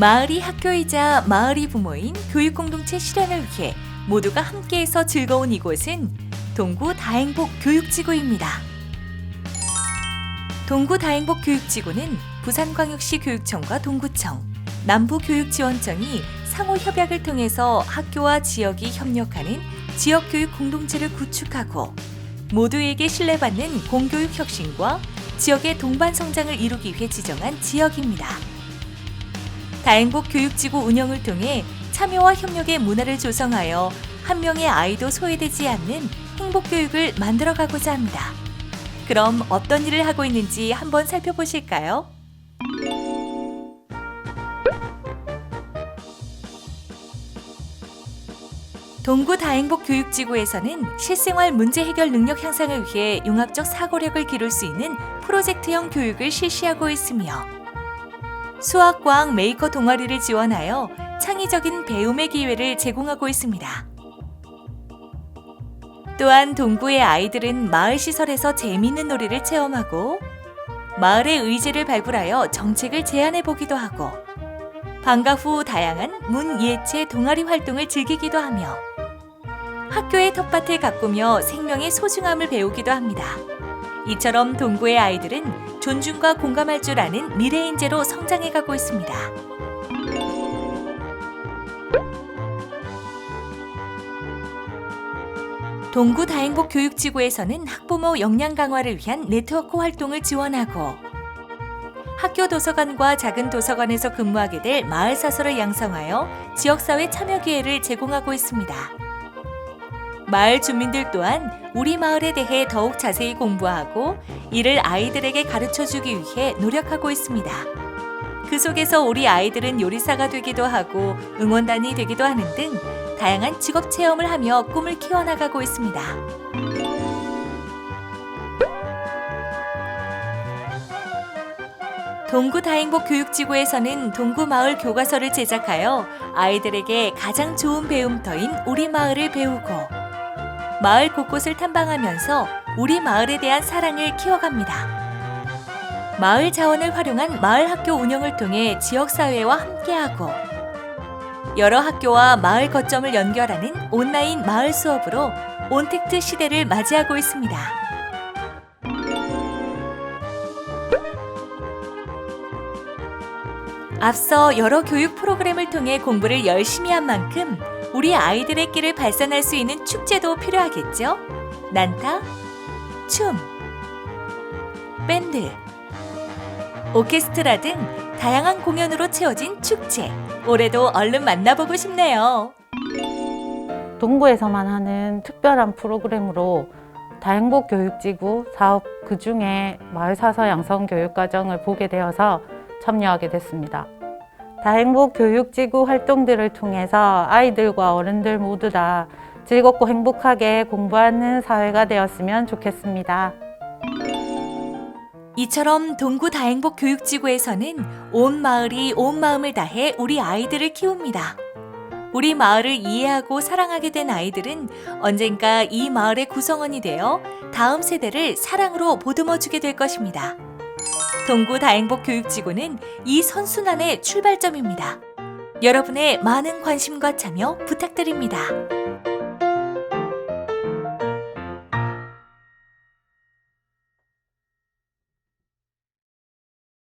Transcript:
마을이 학교이자 마을이 부모인 교육공동체 실현을 위해 모두가 함께해서 즐거운 이곳은 동구 다행복 교육지구입니다. 동구 다행복 교육지구는 부산광역시 교육청과 동구청, 남부교육지원청이 상호 협약을 통해서 학교와 지역이 협력하는 지역교육 공동체를 구축하고 모두에게 신뢰받는 공교육 혁신과 지역의 동반 성장을 이루기 위해 지정한 지역입니다. 다행복 교육지구 운영을 통해 참여와 협력의 문화를 조성하여 한 명의 아이도 소외되지 않는 행복 교육을 만들어 가고자 합니다. 그럼 어떤 일을 하고 있는지 한번 살펴보실까요? 동구 다행복 교육지구에서는 실생활 문제 해결 능력 향상을 위해 융합적 사고력을 기를 수 있는 프로젝트형 교육을 실시하고 있으며 수학, 과학, 메이커 동아리를 지원하여 창의적인 배움의 기회를 제공하고 있습니다. 또한 동구의 아이들은 마을 시설에서 재미있는 놀이를 체험하고 마을의 의지를 발굴하여 정책을 제안해 보기도 하고 방과 후 다양한 문 예체 동아리 활동을 즐기기도 하며 학교의 텃밭을 가꾸며 생명의 소중함을 배우기도 합니다. 이처럼 동구의 아이들은 존중과 공감할 줄 아는 미래 인재로 성장해 가고 있습니다. 동구 다행복 교육지구에서는 학부모 역량 강화를 위한 네트워크 활동을 지원하고 학교 도서관과 작은 도서관에서 근무하게 될 마을 사서를 양성하여 지역사회 참여 기회를 제공하고 있습니다. 마을 주민들 또한 우리 마을에 대해 더욱 자세히 공부하고 이를 아이들에게 가르쳐 주기 위해 노력하고 있습니다. 그 속에서 우리 아이들은 요리사가 되기도 하고 응원단이 되기도 하는 등 다양한 직업 체험을 하며 꿈을 키워나가고 있습니다. 동구 다행복 교육지구에서는 동구 마을 교과서를 제작하여 아이들에게 가장 좋은 배움터인 우리 마을을 배우고 마을 곳곳을 탐방하면서 우리 마을에 대한 사랑을 키워갑니다. 마을 자원을 활용한 마을 학교 운영을 통해 지역 사회와 함께하고 여러 학교와 마을 거점을 연결하는 온라인 마을 수업으로 온택트 시대를 맞이하고 있습니다. 앞서 여러 교육 프로그램을 통해 공부를 열심히 한 만큼 우리 아이들의 끼를 발산할 수 있는 축제도 필요하겠죠? 난타, 춤, 밴드, 오케스트라 등 다양한 공연으로 채워진 축제. 올해도 얼른 만나보고 싶네요. 동구에서만 하는 특별한 프로그램으로 다행복 교육지구 사업 그 중에 마을 사서 양성 교육 과정을 보게 되어서 참여하게 됐습니다. 다행복 교육지구 활동들을 통해서 아이들과 어른들 모두 다 즐겁고 행복하게 공부하는 사회가 되었으면 좋겠습니다. 이처럼 동구 다행복 교육지구에서는 온 마을이 온 마음을 다해 우리 아이들을 키웁니다. 우리 마을을 이해하고 사랑하게 된 아이들은 언젠가 이 마을의 구성원이 되어 다음 세대를 사랑으로 보듬어 주게 될 것입니다. 동구 다행복 교육지구는 이 선순환의 출발점입니다. 여러분의 많은 관심과 참여 부탁드립니다.